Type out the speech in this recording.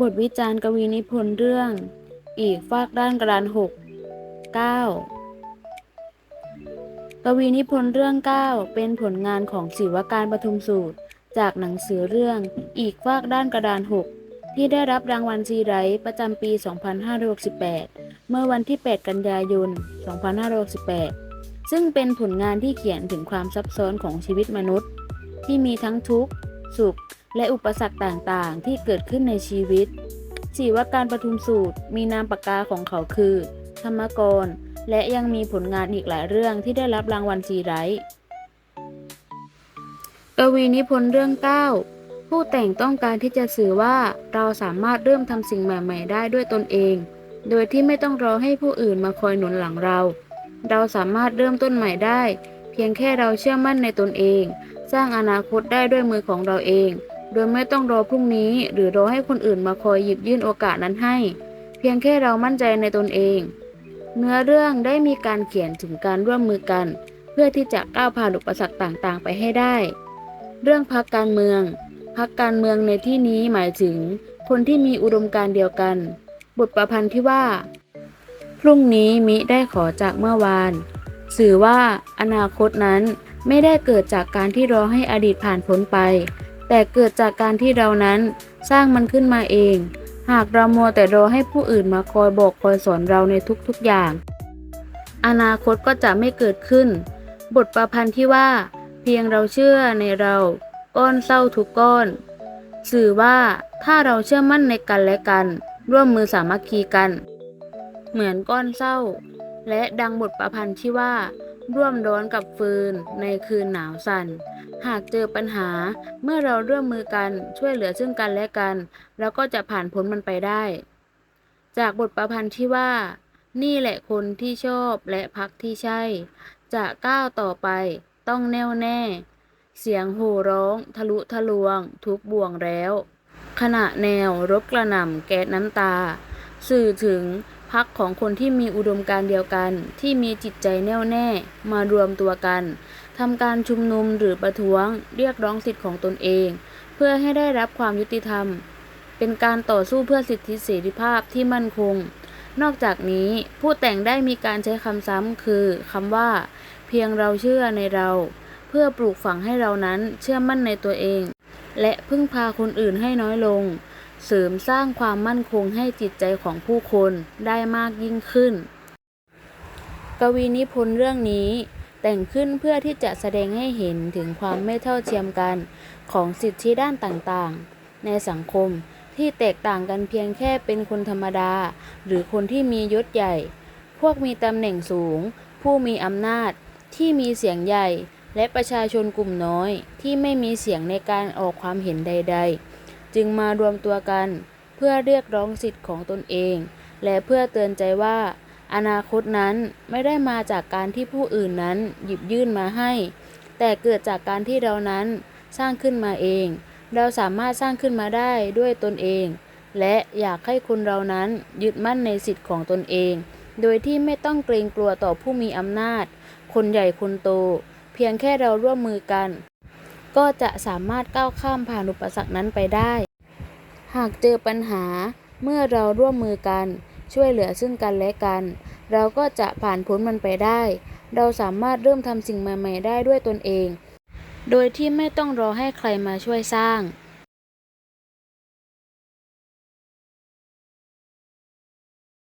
บทวิจารณ์กวีนิพนธ์เรื่อง อีกฟากด้านกระดานหกเก้ากวีนิพนธ์เรื่องเก้าเป็นผลงานของศิวการปทุมสูตร จากหนังสือเรื่อง อีกฟากด้านกระดานหกที่ได้รับรางวัลซีไรต์ประจำปี 2568 เมื่อวันที่ 8 กันยายน 2568 ซึ่งเป็นผลงานที่เขียนถึงความซับซ้อนของชีวิตมนุษย์ ที่มีทั้งทุกข์ สุข และอุปสรรคต่างๆ ที่เกิดขึ้นในชีวิตศิวการประทุมสูตรมีนามปากกาของเขาคือ ธรรมกร และยังมีผลงานอีกหลายเรื่องที่ได้รับรางวัลซีไรต์กวีนิพนธ์เรื่องเก้าผู้แต่งต้องการที่จะสื่อว่าเราสามารถเริ่มทำสิ่งใหม่ๆ ได้ด้วยตนเอง โดยที่ไม่ต้องรอให้ผู้อื่นมาคอยหนุนหลังเรา เราสามารถเริ่มต้นใหม่ได้ เพียงแค่เราเชื่อมั่นในตนเอง สร้างอนาคตได้ด้วยมือของเราเอง โดยไม่ต้องรอพรุ่งนี้ หรือรอให้คนอื่นมาคอยหยิบยื่นโอกาสนั้นให้ เพียงแค่เรามั่นใจในตนเอง เนื้อเรื่องได้มีการเขียนถึงการร่วมมือกัน เพื่อที่จะก้าวผ่านอุปสรรคต่างๆ ไปให้ได้ เรื่องพักการเมืองพักการเมืองในที่นี้หมายถึง คนที่มีอุดมการเดียวกัน บทประพันธ์ที่ว่า พรุ่งนี้มิได้ขอจากเมื่อวาน สื่อว่าอนาคตนั้น ไม่ได้เกิดจากการที่รอให้อดีตผ่านพ้นไป แต่เกิดจากการที่เรานั้นสร้างมันขึ้นมาเอง หากเรามัวแต่รอให้ผู้อื่นมาคอยบอกคอยสอนเราในทุกๆอย่าง อนาคตก็จะไม่เกิดขึ้น บทประพันธ์ที่ว่า เพียงเราเชื่อในเราก้อนเศร้าทุกก้อน สื่อว่าถ้าเราเชื่อมั่นในกันและกัน ร่วมมือสามัคคีกัน เหมือนก้อนเศร้า และดังบทประพันธ์ที่ว่า ร่วมร้อนกับฟืนในคืนหนาวสั่น หากเจอปัญหาเมื่อเราร่วมมือกันช่วยเหลือซึ่งกันและกันเราก็จะผ่านพ้นมันไปได้ จากบทประพันธ์ที่ว่า นี่แหละคนที่ชอบและพักที่ใช่ จะก้าวต่อไปต้องแน่วแน่ เสียงโห่ร้องทะลุทะลวง ทุกบ่วงแล้ว ขณะแนวรบกระหน่ำแก๊สน้ำตา สื่อถึง พักของคนที่มีอุดมการณ์เดียวกัน ที่มีจิตใจแน่วแน่ มารวมตัวกันทำการชุมนุมหรือประท้วง เรียกร้องสิทธิของตนเอง เพื่อให้ได้รับความยุติธรรม เป็นการต่อสู้เพื่อสิทธิเสรีภาพที่มั่นคง นอกจากนี้ผู้แต่งได้มีการใช้คำซ้ำคือคำว่า เพียงเราเชื่อในเรา เพื่อปลูกฝังให้เรานั้นเชื่อมั่นในตัวเอง และพึ่งพาคนอื่นให้น้อยลง เสริมสร้างความมั่นคงให้จิตใจของผู้คนได้มากยิ่งขึ้น กวีนิพนธ์เรื่องนี้แต่งขึ้นเพื่อที่จะแสดงให้เห็นถึงความไม่เท่าเทียมกันของสิทธิด้านต่างๆ ในสังคมที่แตกต่างกันเพียงแค่เป็นคนธรรมดา หรือคนที่มียศใหญ่ พวกมีตำแหน่งสูง ผู้มีอำนาจที่มีเสียงใหญ่ และประชาชนกลุ่มน้อยที่ไม่มีเสียงในการออกความเห็นใด ๆ จึงมารวมตัวกัน เพื่อเรียกร้องสิทธิ์ของตนเอง และเพื่อเตือนใจว่า อนาคตนั้นไม่ได้มาจากการที่ผู้อื่นนั้นหยิบยื่นมาให้ แต่เกิดจากการที่เรานั้นสร้างขึ้นมาเอง เราสามารถสร้างขึ้นมาได้ด้วยตนเอง และอยากให้คนเรานั้นยึดมั่นในสิทธิ์ของตนเอง โดยที่ไม่ต้องเกรงกลัวต่อผู้มีอำนาจ คนใหญ่คนโต เพียงแค่เราร่วมมือกัน ก็จะสามารถก้าวข้ามผ่านอุปสรรคนั้นไปได้ หากเจอปัญหาเมื่อเราร่วมมือกัน ช่วยเหลือซึ่งกันและกัน เราก็จะผ่านพ้นมันไปได้ เราสามารถเริ่มทำสิ่งใหม่ ๆ ได้ด้วยตนเอง โดยที่ไม่ต้องรอให้ใครมาช่วยสร้าง